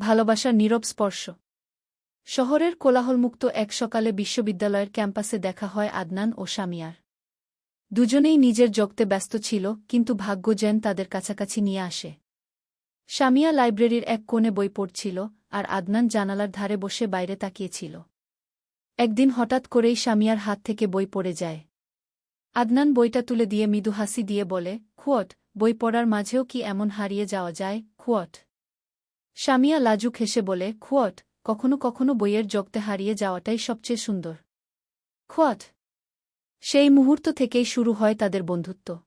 ভালোবাসার নীরব স্পর্শ। শহরের কোলাহলমুক্ত এক সকালে বিশ্ববিদ্যালয়ের ক্যাম্পাসে দেখা হয় আদনান ও শামিয়ার দুজনেই নিজের জগতে ব্যস্ত ছিল, কিন্তু ভাগ্য যেন তাদের কাছাকাছি নিয়ে আসে। শামিয়া লাইব্রেরির এক কোণে বই পড়ছিল, আর আদনান জানালার ধারে বসে বাইরে তাকিয়েছিল। একদিন হঠাৎ করেই শামিয়ার হাত থেকে বই পড়ে যায়। আদনান বইটা তুলে দিয়ে মৃদু হাসি দিয়ে বলে, খুয়ট, বই পড়ার মাঝেও কি এমন হারিয়ে যাওয়া যায়, খুয়ট? শামিয়া লাজুক হেসে বলে, খুয়ট, কখনো কখনো বইয়ের জগতে হারিয়ে যাওয়াটাই সবচেয়ে সুন্দর। খুয়াট, সেই মুহূর্ত থেকেই শুরু হয় তাদের বন্ধুত্ব।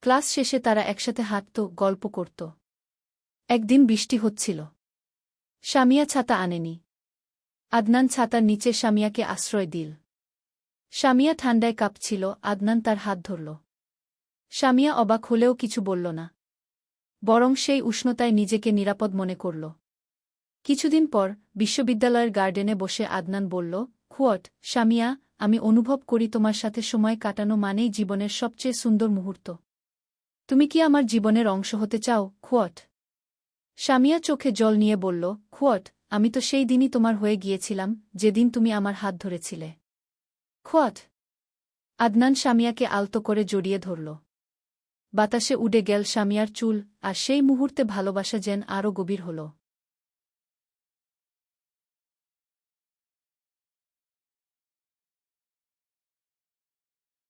ক্লাস শেষে তারা একসাথে হাঁটত, গল্প করত। একদিন বৃষ্টি হচ্ছিল। শামিয়া ছাতা আনেনি। আদনান ছাতার নিচে শামিয়াকে আশ্রয় দিল। শামিয়া ঠান্ডায় কাঁপছিল, আদনান তার হাত ধরল। শামিয়া অবাক হলেও কিছু বলল না। বরং সেই উষ্ণতায় নিজেকে নিরাপদ মনে করল। কিছুদিন পর বিশ্ববিদ্যালয়ের গার্ডেনে বসে আদনান বলল, খুয়ট, শামিয়া, আমি অনুভব করি তোমার সাথে সময় কাটানো মানেই জীবনের সবচেয়ে সুন্দর মুহূর্ত। তুমি কি আমার জীবনের অংশ হতে চাও, খুয়ট? শামিয়া চোখে জল নিয়ে বলল, খুয়ট, আমি তো সেই দিনই তোমার হয়ে গিয়েছিলাম, যেদিন তুমি আমার হাত ধরেছিলে। খুয়ট। আদনান শামিয়াকে আলতো করে জড়িয়ে ধরল। বাতাসে উড়ে গেল শামিয়ার চুল আর সেই মুহূর্তে ভালোবাসা যেন আরও গভীর হল।